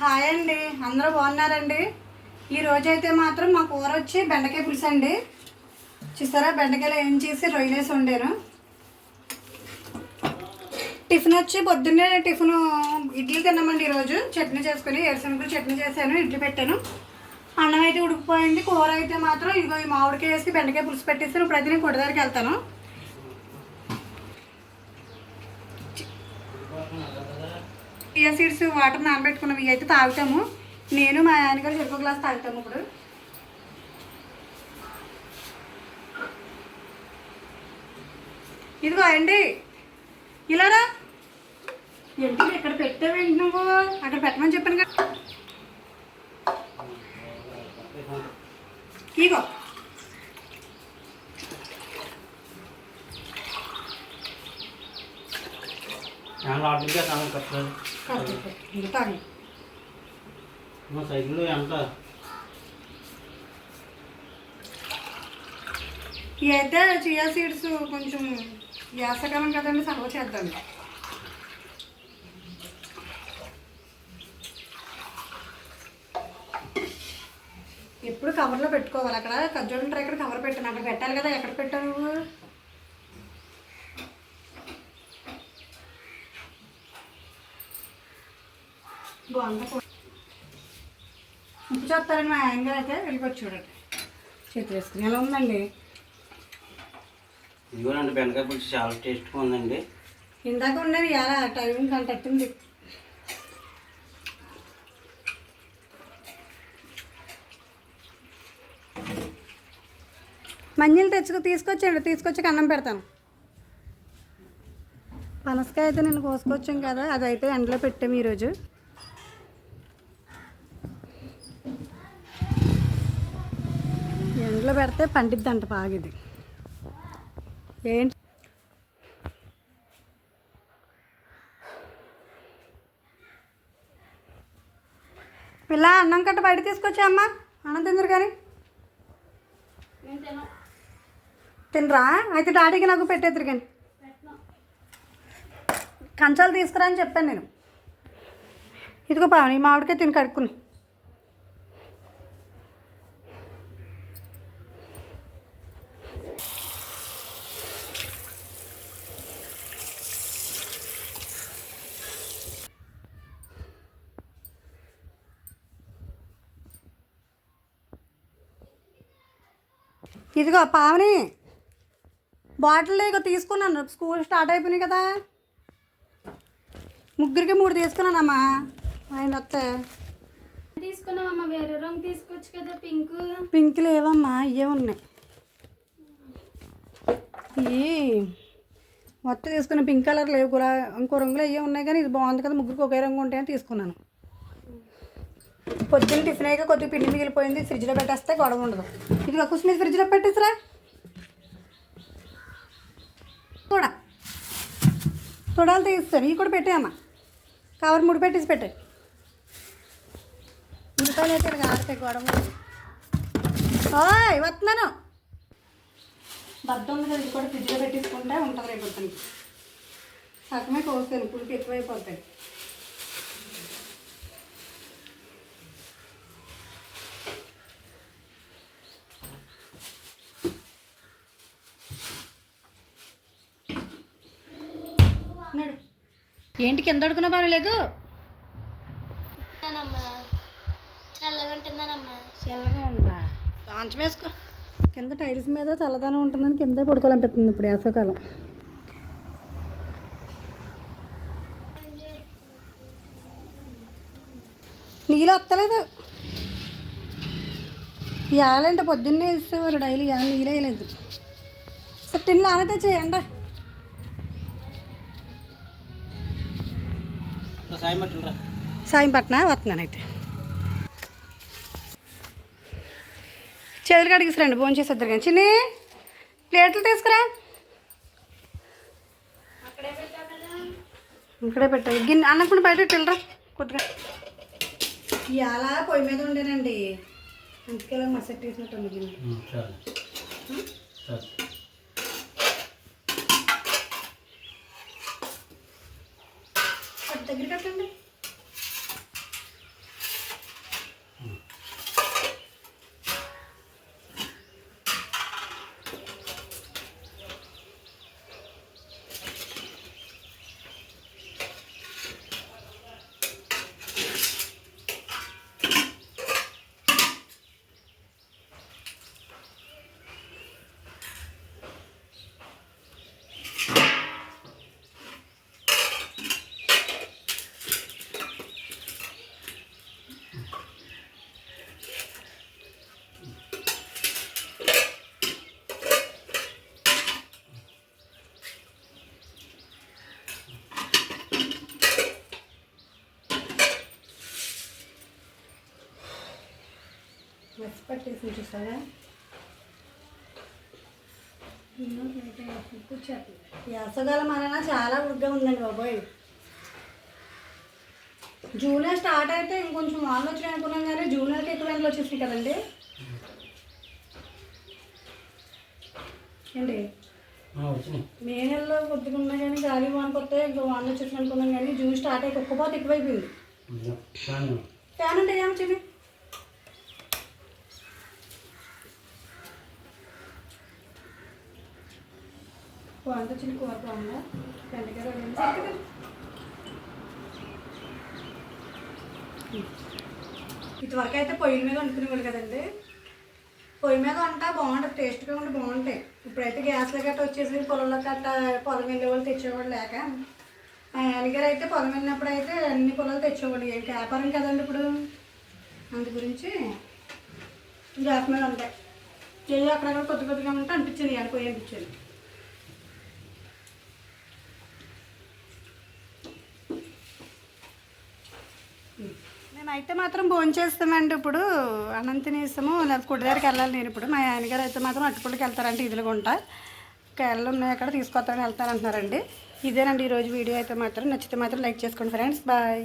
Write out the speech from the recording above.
Hi అండి. అందరూ బాగున్నారండి? ఈ రోజైతే మాత్రం మా కూర వచ్చి బెండకాయ పులుసు అండి. చూసారా? బెండకాయలు ఏం చేసి రొయ్యలేసి వండాను. టిఫిన్ వచ్చి పొద్దున్నే టిఫిన్ ఇడ్లీ తిన్నామండి ఈరోజు. చట్నీ చేసుకుని ఎరసనకు చట్నీ చేశాను ఇడ్లీ పెట్టాను. అన్నం అయితే ఉడికిపోయింది. కూర అయితే మాత్రం ఇదిగో ఈ మామిడికాయ వేసి బెండకాయ పులుసు పెట్టేసి ఇప్పుడు అయితే నేను కొట్టదారికి దగ్గరికి వెళ్తాను. చియా సీడ్స్ వాటర్ నానబెట్టుకున్నవి ఇవి అయితే తాగుతాము. నేను మా ఆయనగారు చెరుకు గ్లాస్ తాగుతాము ఇప్పుడు. ఇదిగో అండి ఇలారా ఏంటి ఇక్కడ పెట్టావేంటి నువ్వు? అక్కడ పెట్టమని చెప్పాను కదా. ఇగో చాలా మా ఎంత? అయితే చియా సీడ్స్ కొంచెం వేసకాలం కదండి సర్వ చేద్దాం. ఎప్పుడు కవర్లో పెట్టుకోవాలి. అక్కడ ఖర్జూరం ట్రై ఇక్కడ కవర్ పెట్టాను. అక్కడ పెట్టాలి కదా. ఎక్కడ పెట్టావు ఉప్పు చెప్తారని మా ఆయన గారు అయితే వెళ్ళిపోయి చూడండి చేతి వేసుకుని. ఎలా ఉందండి? ఇదిగోనండి బెండకాయ పులుసు చాలా టేస్ట్గా ఉందండి. ఇందాక ఉండేది ఎలా? టైం కంటట్టింది మంజీలు తెచ్చుకు తీసుకొచ్చాడు తీసుకొచ్చి అన్నం పెడతాను. పనసకాయ అయితే నేను కోసుకొచ్చాం కదా అదైతే ఎండలో పెట్టాము ఈరోజు. ఎండలో పెడితే పండిద్దంట ఇది ఏంటి? పిల్ల అన్నం కట్ట బయట తీసుకొచ్చామ్మా అన్నం తిందరు కానీ. తినరా? అయితే డాడీకి నాకు పెట్టేద్దరు కానీ. కంచాలు తీసుకురా అని చెప్పాను నేను. ఇదిగో పావని ఈ తిని కడుక్కుని. ఇదిగో పావని బాటిల్ ఇక తీసుకున్నాను. స్కూల్ స్టార్ట్ అయిపోయినాయి కదా. ముగ్గురికి మూడు తీసుకున్నానమ్మా. ఆయన వస్తే. తీసుకున్నావమ్మా వేరే రంగు తీసుకోవచ్చు కదా పింక్. పింక్ లేవమ్మా ఇవే ఉన్నాయి. ఇవి మొత్తం తీసుకున్న పింక్ కలర్ లేవు కూడా. ఇంకో రంగులు అయ్యే ఉన్నాయి కానీ ఇది బాగుంది కదా ముగ్గురికి ఒకే రంగు ఉంటాయని తీసుకున్నాను. పొద్దున్న టిఫిన్ అయ్యాక కొద్దిగా పిండి మిగిలిపోయింది ఫ్రిడ్జ్లో పెట్టేస్తే గొడవ ఉండదు. ఇది కుస్ మీద ఫ్రిడ్జ్లో పెట్టేసిరా. కూడా తొడాలు తీస్తాను ఇవి కూడా పెట్టాయమ్మా కవర్ ముడి పెట్టేసి పెట్టాయి. ఉల్లిపాయలు అయితే ఆడతాయి గొడవ ఓయ్ వస్తున్నాను. బద్దం మీద కదా ఇది కూడా ఫ్రిడ్జ్లో పెట్టేసుకుంటే ఉంటుంది రేపు సగమే కోసాను పులికి ఎక్కువైపోతాయి. ఏంటి కింద అడుగున్నా పని లేదు? అమ్మా చల్లగా ఉందా? వేసుకో. కింద టైల్స్ మీద చల్లదనం ఉంటుందని కింద పడుకోవాలనిపిస్తుంది ఇప్పుడు వేసవకాలం. నీళ్ళు వస్తలేదు. ఇవ్వాలంటే పొద్దున్నే ఇస్తేవారు డైలీ నీళ్ళు వేయలేదు. సరే ఆనతే చేయండి. సాయం పట్న వస్తున్నానైతే చేతులు కడిగిసిరండి భోజనం చేసేద్దరు కానీ. చిన్ని ప్లేట్లు తీసుకురా. ఇక్కడే పెట్టాలి గిన్నె అన్నకుండా బయట పెట్టిల్లరా కొద్దిగా. ఇవాళ పొయ్యి మీద ఉండేనండి. అందుకే ఇలా మసట్ వేసినట్టు గిన్నె చాలు చాలు కొద్ది దగ్గర కట్టండి మెస్ పట్టేసి చూసారా? వేసవకాలం చాలా ఉగ్గా ఉందండి బాబోయ్. జూలై స్టార్ట్ అయితే ఇంకొంచెం వానలు వచ్చినాయి అనుకున్నాం కానీ జూలైకి ఎక్కువ ఎండలు వచ్చేసినాయి కదండి. వచ్చినాయి. మే నెలలో కొద్దిగా ఉన్నా కానీ గాలి వాన కొత్త ఇంకా వానలు వచ్చేసినాయి అనుకున్నాం కానీ జూన్ స్టార్ట్ అయ్యి ఒక్కపోతే ఎక్కువైపోయింది. ఫ్యాన్ అంటే ఏమో చెప్పి బాగుంది వచ్చింది కూర ఇదివరకు అయితే పొయ్యి మీద వండుకునేవాళ్ళు కదండి. పొయ్యి మీద వంట బాగుంటుంది టేస్ట్గా ఉండి బాగుంటాయి. ఇప్పుడైతే గ్యాస్లో గట్ట వచ్చేసి పొలంలో గట్ట పొలం వెళ్ళేవాళ్ళు తెచ్చేవాళ్ళు లేక. మా నాన్నగారు అయితే పొలం వెళ్ళినప్పుడు అయితే అన్ని పొలాలు తెచ్చేవాళ్ళు. ఏం వ్యాపారం కదండి ఇప్పుడు? అందు గురించి గ్యాస్ మీద ఉంటాయి చెయ్యి అక్కడక్కడ కొద్ది కొద్దిగా ఉంటే అనిపించింది ఇవాళ పొయ్యి అనిపించింది. మేమైతే మాత్రం భోంచేస్తామండి ఇప్పుడు. అనంతనీసము లేదా కుడిదారికి వెళ్ళాలి నేను ఇప్పుడు. మా ఆయనగారు అయితే మాత్రం అట్టుపుడికి వెళ్తారంటే ఇదిలుగుంటా కేరళ ఉన్నాయి అక్కడ తీసుకొస్తారని వెళ్తారంటున్నారండి. ఇదేనండి ఈరోజు వీడియో. అయితే మాత్రం నచ్చితే మాత్రం లైక్ చేసుకోండి ఫ్రెండ్స్. బాయ్.